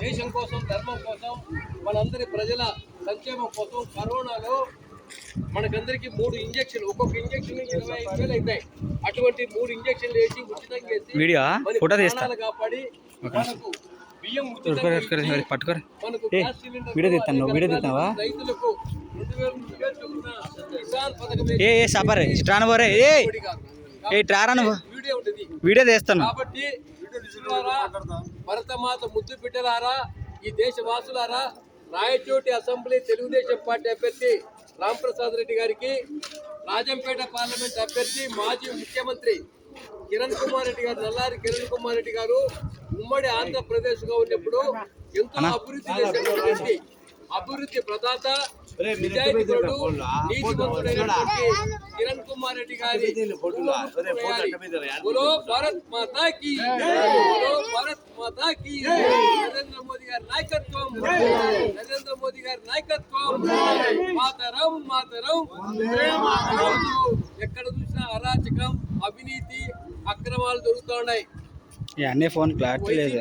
దేశం కోసం ధర్మం కోసం మనందరి ప్రజల సంక్షేమం కోసం కరోనాలో మనకందరికి మూడు ఇంజక్షన్లు ఒక్కొక్క ఇంజక్షన్ ఇరవై ఐదు వేలు అవుతాయి. అటువంటి మూడు ఇంజక్షన్లు వేసి ఉచితంగా వేసి ఫోటో కాపాడి మనకు బియ్యం పట్టుకోరు, వీడియో వీడియో? రైతులకు ఏ ఏ ఇట్రాను పోరే ఏ. ఏ ట్రారాను వీడియో తీస్తాను. కాబట్టి మిత్రులారా, భరతమాత ముద్దు బిడ్డలారా ఈ దేశ వాసులారా రాయచోటి అసెంబ్లీ తెలుగుదేశం పార్టీ అభ్యర్థి రాంప్రసాద్ రెడ్డి గారికి రాజంపేట పార్లమెంట్ అభ్యర్థి మాజీ ముఖ్యమంత్రి కిరణ్ కుమార్ రెడ్డి గారు నల్లారి కిరణ్ కుమార్ రెడ్డి గారు ఉమ్మడి ఆంధ్రప్రదేశ్గా ఉన్నప్పుడు ఎంతో అభివృద్ధి చేసినటువంటి అభివృద్ధి ప్రదాత నిజాయితీపరుడు, కిరణ్ కుమార్ రెడ్డి గారి బోలో భారత్ మాతా కి బోలో భారత్ మాతా కి నరేంద్ర మోదీ గారి నాయకత్వం. నరేంద్ర మోదీ గారి నాయకత్వం. మాతరం మాతరం. ఎక్కడ చూసినా అరాచకం అవినీతి అక్రమాలు జరుగుతూ ఉన్నాయి. అన్నీ ఫోన్ క్లారిటీ లేదు.